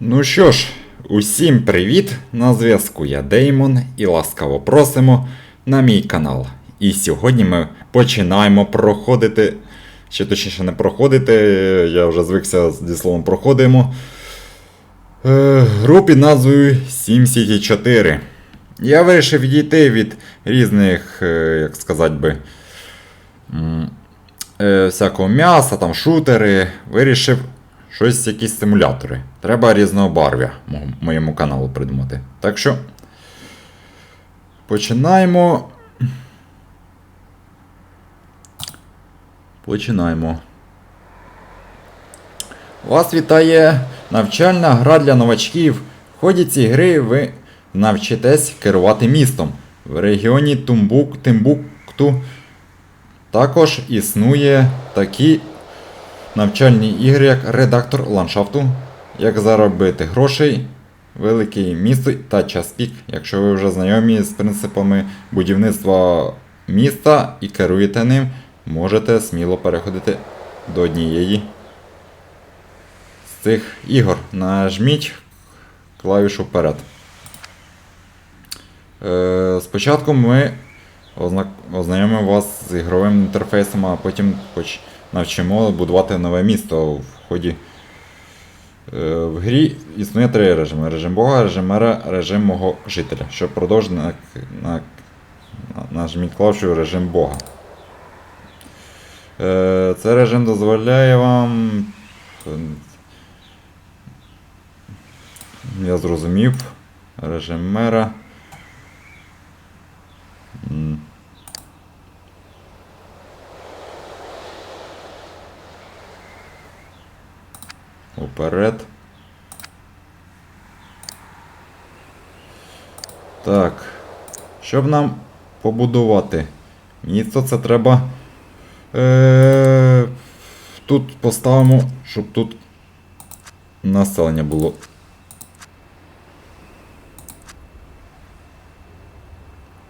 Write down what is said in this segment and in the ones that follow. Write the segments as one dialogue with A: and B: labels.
A: Ну що ж, усім привіт! На зв'язку я Деймон і ласкаво просимо на мій канал. І сьогодні ми починаємо проходити, чи точніше не проходити, я вже звикся зі словом проходимо. Е, гру під назвою SimCity 4. Я вирішив відійти від різних, е, як сказати би, е, всякого м'яса, там шутери. Вирішив щось, якісь симулятори. Треба різнобарв'я мо- моєму каналу придумати. Так що. Починаємо. Починаємо. Вас вітає навчальна гра для новачків. В ході цієї гри ви навчитесь керувати містом. В регіоні Тумбук, Тимбукту також існує такі навчальні ігри, як редактор ландшафту, як заробити грошей, велике місто та час пік, якщо ви вже знайомі з принципами будівництва міста і керуєте ним, можете сміло переходити до однієї з цих ігор. Нажміть клавішу вперед. Е, спочатку ми ознайомимо вас з ігровим інтерфейсом, а потім поч- навчимо будувати нове місто в ході. Е, В грі існує три режими: режим Бога, режим мера, режим мого жителя. Щоб продовжити на, на, на, нажміть клавішу режим Бога. Е, Цей режим дозволяє вам. Я зрозумів. Режим мера. Уперед. Так. Щоб нам побудувати місто, це треба. Е- тут поставимо, щоб тут населення було.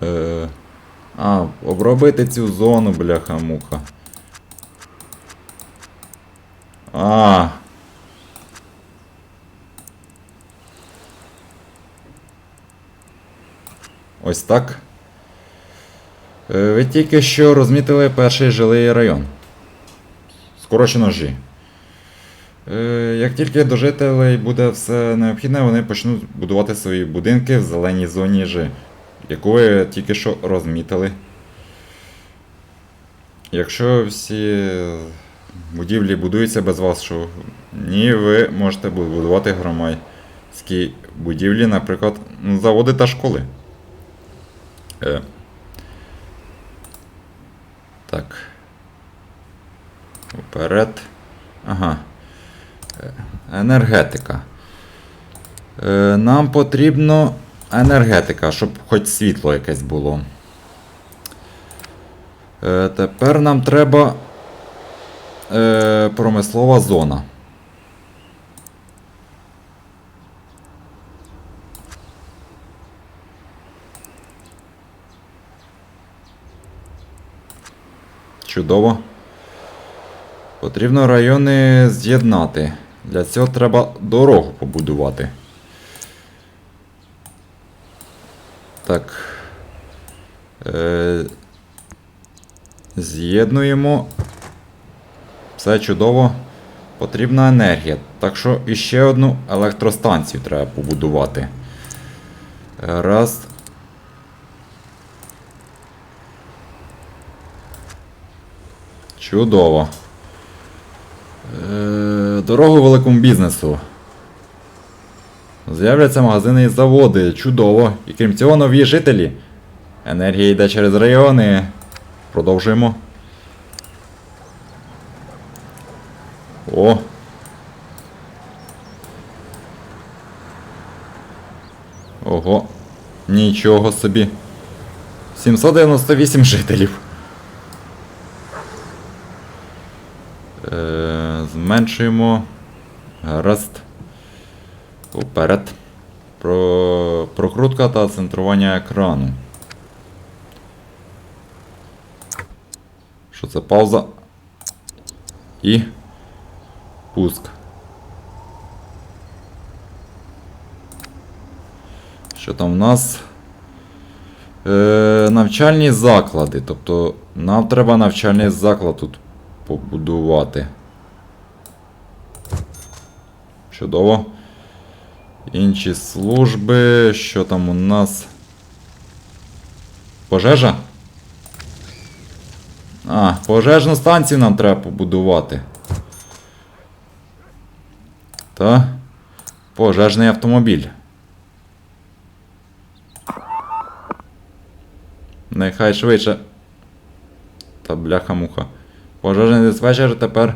A: Е- а, обробити цю зону, бляха-муха. А. Ось так. Е, Ви тільки що розмітили перший жилий район. Скорочено Ж. Е, Як тільки до жителей буде все необхідне, вони почнуть будувати свої будинки в зеленій зоні Ж, яку ви тільки що розмітили. Якщо всі будівлі будуються без вас, що ні, ви можете будувати громадські будівлі, наприклад, заводи та школи. Е. Так. Вперед. Ага. Е, Енергетика. Е, Нам потрібно енергетика, щоб хоч світло якесь було. Е, Тепер нам треба е, промислова зона. Чудово. Потрібно райони з'єднати. Для цього треба дорогу побудувати. Так. Е, з'єднуємо. Все чудово. Потрібна енергія. Так що іще одну електростанцію треба побудувати. Раз. Чудово. Е, Дорогу великому бізнесу. З'являться магазини і заводи. Чудово. І крім цього, нові жителі. Енергія йде через райони. Продовжуємо. О. Ого. Нічого собі. 798 жителів. Е, зменшуємо. Гаразд. Уперед. Про... Прокрутка та центрування екрану. Що це пауза? І. Пуск. Що там в нас? Е, навчальні заклади. Тобто нам треба навчальний заклад тут побудувати. Чудово. Інші служби. Що там у нас? Пожежа? А, пожежну станцію нам треба побудувати. Та пожежний автомобіль. Нехай швидше. Та бляха-муха. Пожежний диспетчер тепер.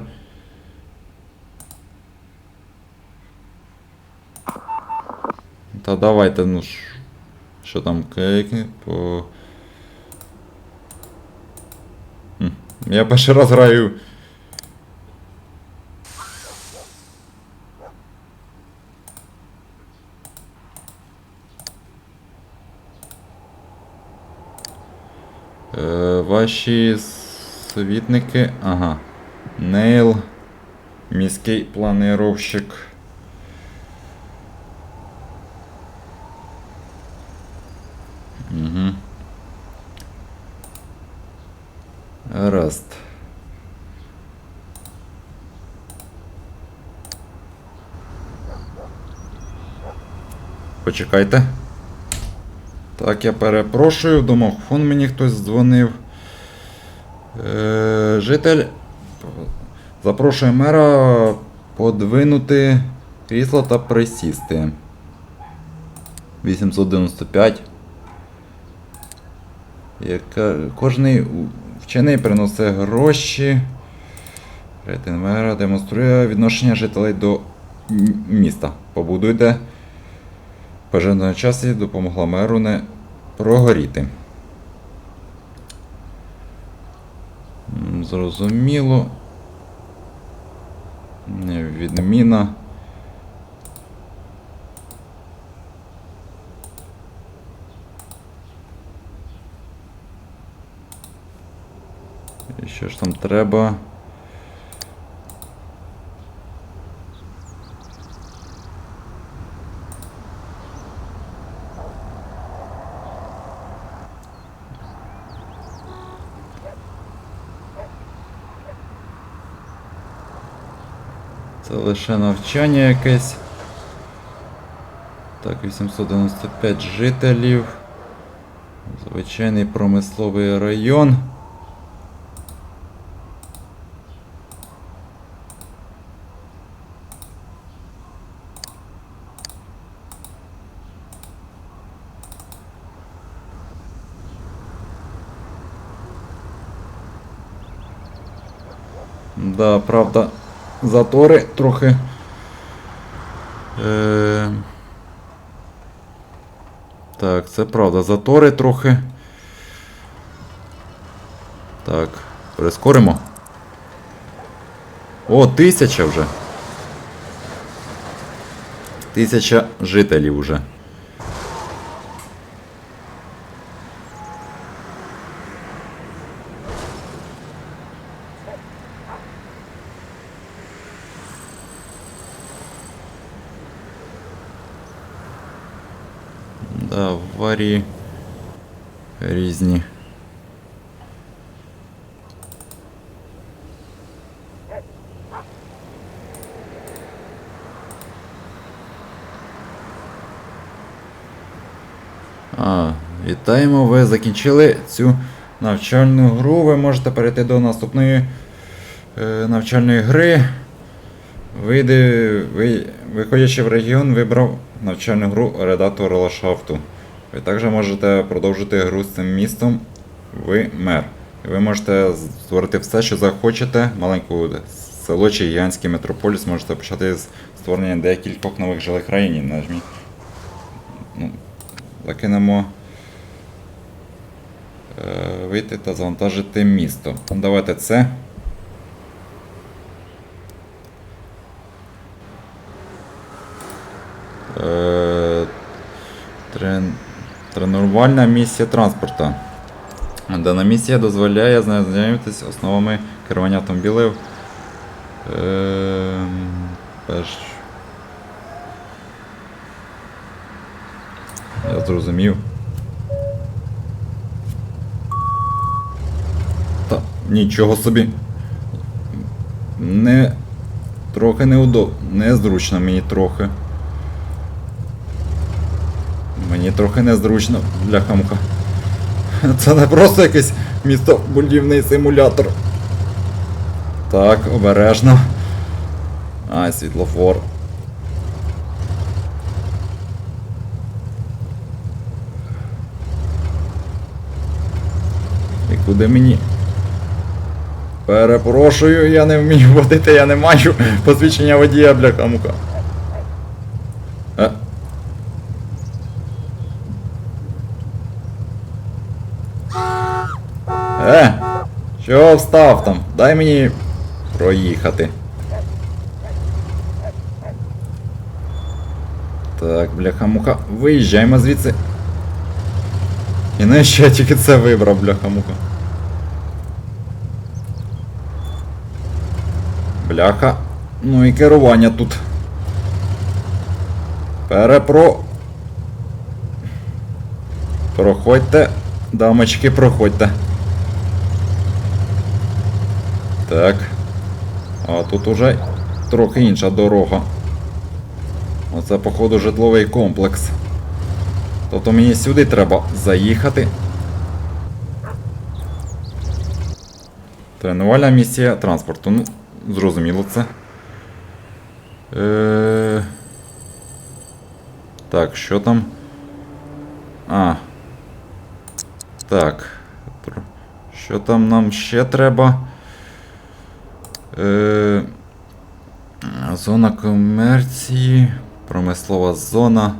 A: Та давайте, ну ж. Що там кейки по. Я перший раз граю. Е, ваші світники. Ага. Нейл. Міський планировщик. Угу. Гаразд. Почекайте. Так, я перепрошую, в домофон мені хтось дзвонив. Е, житель запрошує мера подвинути крісло та присісти. 895. Яка... Кожний вчений приносить гроші. Рейтинг мера демонструє відношення жителей до міста. Побудуйте пожежної часі допомогла меру не прогоріти. Зрозуміло. Відміна. І що ж там треба? Це лише навчання якесь. Так, 895 жителів. Звичайний промисловий район. Да, правда, затори трохи. Е... Так, це правда, затори трохи. Так, прискоримо. О, тисяча вже. Тисяча жителів уже. Да, різні. А, вітаємо, ви закінчили цю навчальну гру. Ви можете перейти до наступної е, навчальної гри. Вийде, ви, виходячи в регіон, вибрав навчальну гру редактор ландшафту. Ви також можете продовжити гру з цим містом. Ви мер. Ви можете створити все, що захочете. Маленьку село чи гігантський метрополіс можете почати з створення декількох нових жилих районів. Нажміть. Ну, закинемо. Е, вийти та завантажити місто. Давайте це. Е, трен... Тренувальна місія транспорту. Дана місія дозволяє знайомитися основами керування автомобілів. Е, перш... Я зрозумів. Та нічого собі. Не. Трохи неудобно. Незручно мені трохи. Мені трохи незручно, бляха-муха. Це не просто якийсь містобудівний симулятор. Так, обережно. Ай, світлофор. І куди мені? Перепрошую, я не вмію водити, я не маю посвідчення водія, бляха-муха. Е. Е, що встав там? Дай мені проїхати. Так, бляха-муха, виїжджаємо звідси. І на що я тільки це вибрав, бляха-муха. Бляха. Ну і керування тут. Перепро. Проходьте. Дамочки, проходьте. Так. А тут уже трохи інша дорога. Оце, походу, житловий комплекс. Тобто мені сюди треба заїхати. Тренувальна місія транспорту. Ну, зрозуміло це. Е... Так, що там? А. Так. Що там нам ще треба? Е... Зона комерції. Промислова зона.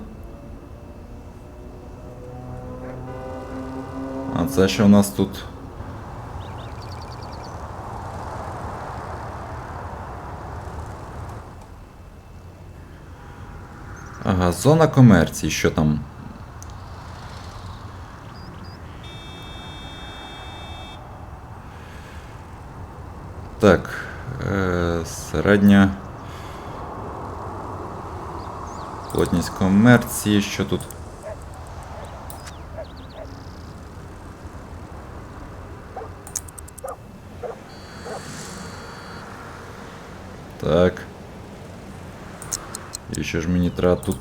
A: А це що у нас тут? Ага, зона комерції, що там? Так, середня плотність комерції, що тут? Так. І що ж мені треба тут?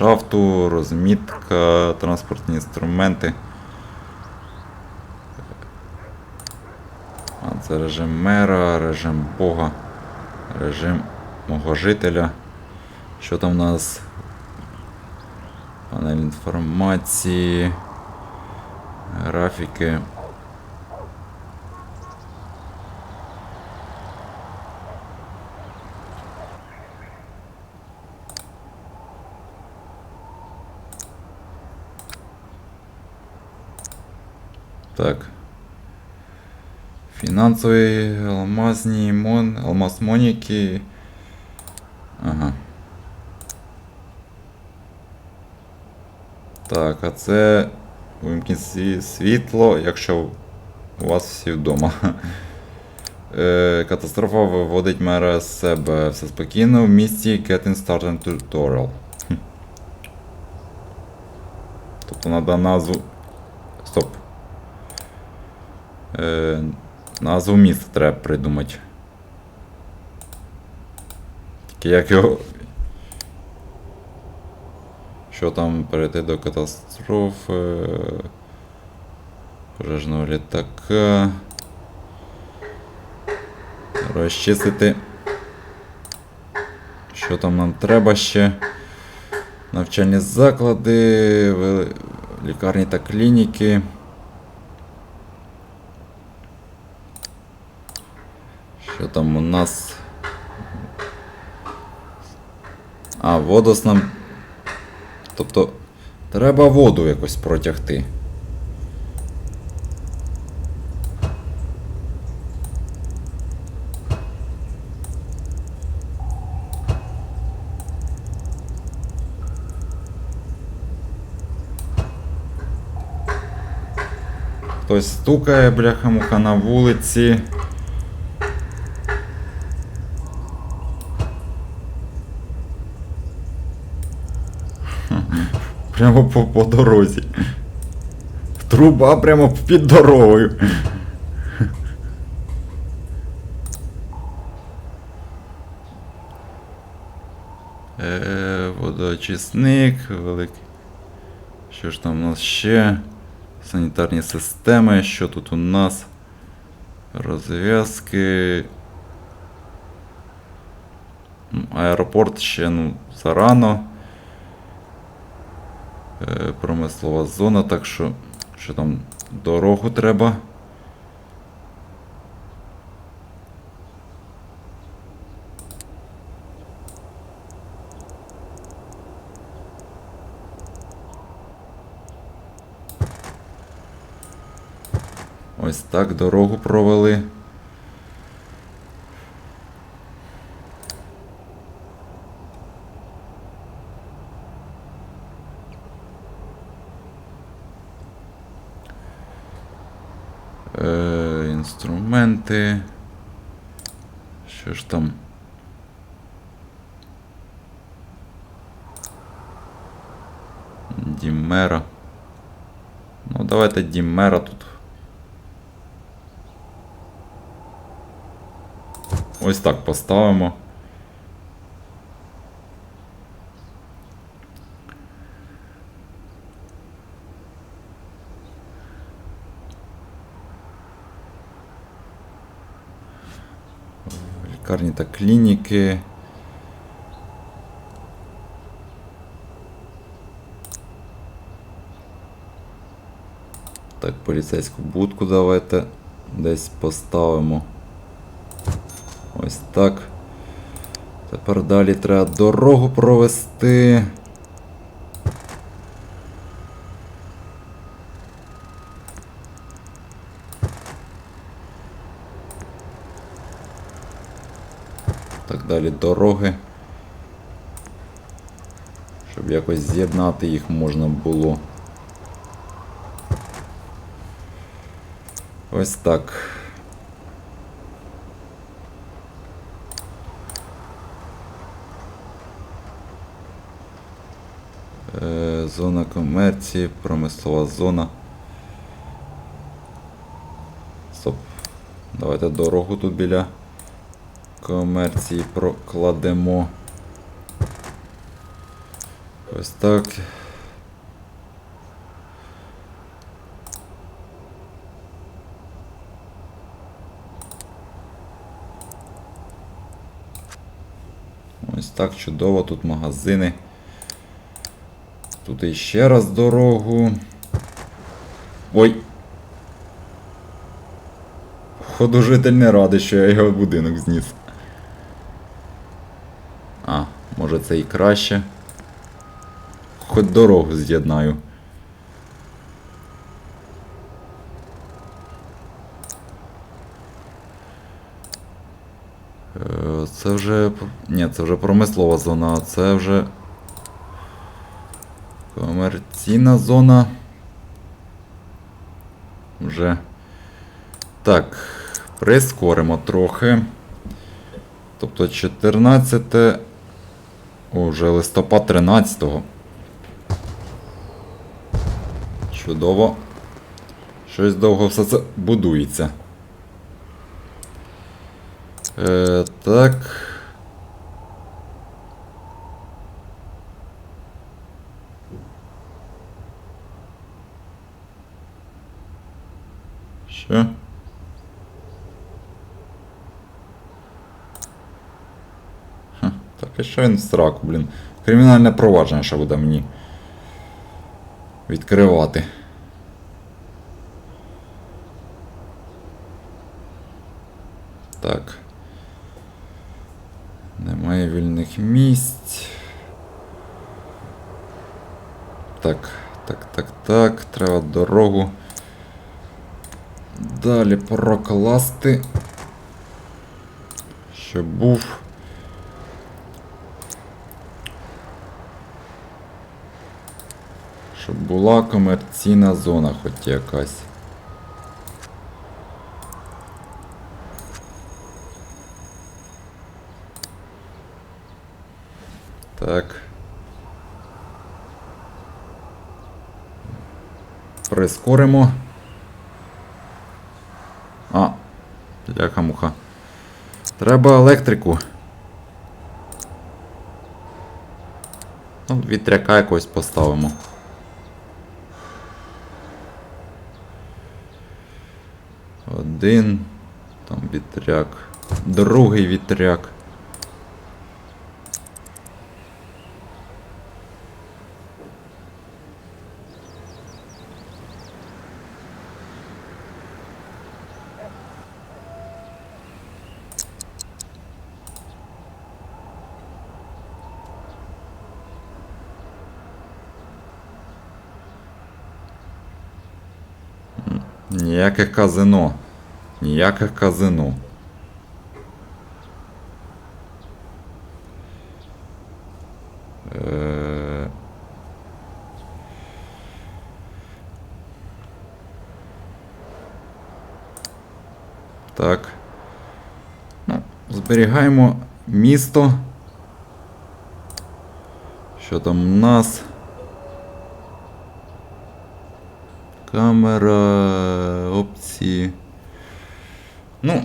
A: Ландшафту, розмітка, транспортні інструменти. А це режим мера, режим Бога, режим мого жителя. Що там у нас? Панель інформації. Графіки. Так. Фінансові, алмазні, мон, алмаз моніки. Ага. Так, а це вимкніть світло, якщо у вас всі вдома. Е, Катастрофа виводить мера з себе. Все спокійно в місті Getting Started Tutorial. Тобто треба назву. Стоп. Е, назву міста треба придумати. Тільки як його. Що там перейти до катастрофи? Пожежного літака. Розчистити. Що там нам треба ще? Навчальні заклади, лікарні та клініки. Що там у нас? А, водоснаб... Тобто, треба воду якось протягти. Хтось стукає, бляха-муха на вулиці. Прямо по, по дорозі. Труба прямо під дорогою. Е, водоочисник, великий. Що ж там у нас ще? Санітарні системи, що тут у нас? Розв'язки. Аеропорт ще ну, зарано. Е, промислова зона, так що, що там дорогу треба. Ось так дорогу провели. Е, інструменти. Що ж там? Дімера. Ну, давайте Дімера тут. Ось так поставимо. Лікарні та клініки. Так, поліцейську будку давайте десь поставимо. Ось так. Тепер далі треба дорогу провести. Так далі дороги. Щоб якось з'єднати їх можна було. Ось так. Е, Зона комерції, промислова зона. Стоп. Давайте дорогу тут біля комерції прокладемо. Ось так. Ось так чудово, тут магазини. Тут іще раз дорогу. Ой. Походу житель не радий, що я його будинок зніс. А, може це і краще. Хоч дорогу з'єднаю. Е, Це вже. Ні, це вже промислова зона, а це вже. Комерційна зона. Вже. Так, прискоримо трохи. Тобто 14. О, вже листопад 13-го. Чудово. Щось довго все це будується. Е, так. Що? Так, і що він в сраку, блін. Кримінальне провадження ще буде мені відкривати. Так. Немає вільних місць. Так, так. Треба дорогу. Далі прокласти. Щоб був. Щоб була комерційна зона хоч якась. Так. Прискоримо. А, бляха-муха. Треба електрику. Ну, вітряка якогось поставимо. Один. Там вітряк. Другий вітряк. Ніяких казино. Ніяких казино. Е... Так. Ну, зберігаємо місто. Що там у нас? Камера, опції. Ну.